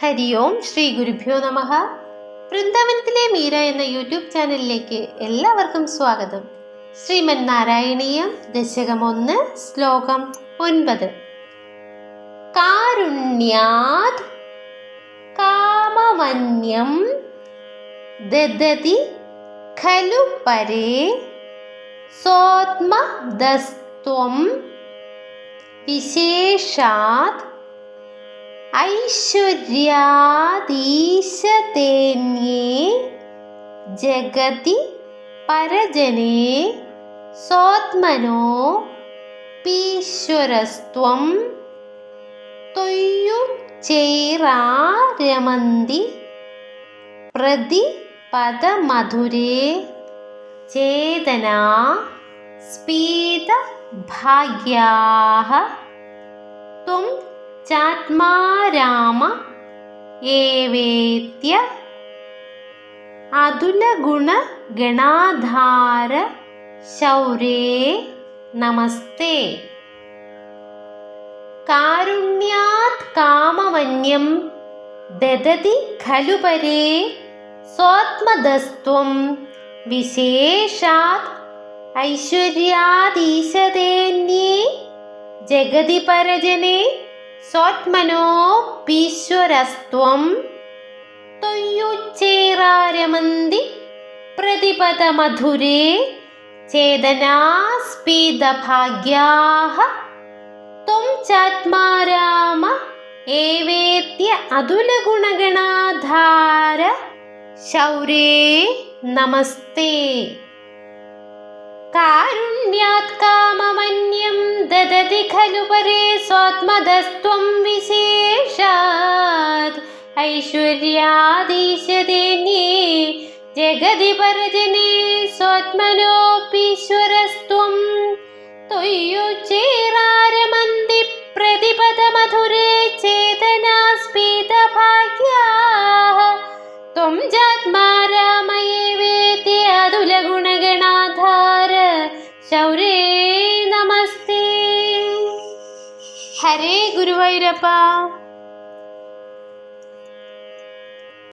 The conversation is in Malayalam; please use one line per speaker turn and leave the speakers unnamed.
ഹരി ഓം ശ്രീ ഗുരുഭ്യോ നമ. വൃന്ദാവനത്തിലെ മീര എന്ന യൂട്യൂബ് ചാനലിലേക്ക് എല്ലാവർക്കും സ്വാഗതം. ശ്രീമൻ നാരായണീയം ദശകം ഒന്ന് ശ്ലോകം ഒൻപത്. കാരുണ്യാത് കാമവന്യം ദദതി ഖലു പരേ സോത്മദസ്ത്വം വിശേഷാത് ഐശ്വര്യാദീശതേന്യേ ജഗതി പരജനേ സ്വാത്മനോ പീശ്വരസ്ത്വം. തൊയ്യു ചേരാരമന്തി പ്രതി പദമധുരേ ചേതന സ്പീത ഭാഗ്യാഹ ത്വം ചാത്മാ രാമ ഏവേത്യ അതുലഗുണ ഗണാധാര ശൗരേ നമസ്തേ. കാരുണ്യാത് കാമവന്യം ദദതി ഖലു പരേ സ്വാത്മദസ്ത്വം വിശേഷാത് ഐശ്വര്യാദീശതേന്യേ ജഗതി പരജനെ സ്വത്മനോപീശ്വരസ്ത്വം തൊയ്യുച്ചേരാരമന്തി പ്രതിപദമധുരേ ചേതനാസ്പീതഭാഗ്യാഹ ത്വം ചാത്മാ രാമ ഏവേത്യ അതുലഗുണഗണാധാര. ശൗരേ നമസ്തേ. കാരുണ്യാത് കാമമന്യം ദദതി ഖലു പരേ സ്വാത്മദസ്ത്വം വിശേഷാത് ഐശ്വര്യാദീശതേന്യേ ജഗതി പരജനേ സ്വാത്മനോപീശ്വരസ്ത്വം തൊയ്യു ചേരാരമന്തി പ്രതിപദമധുരേ ചേതനാസ്പീതഭാഗ്യാः ത്വം ഹരേ ഗുരുവൈരപ്പ.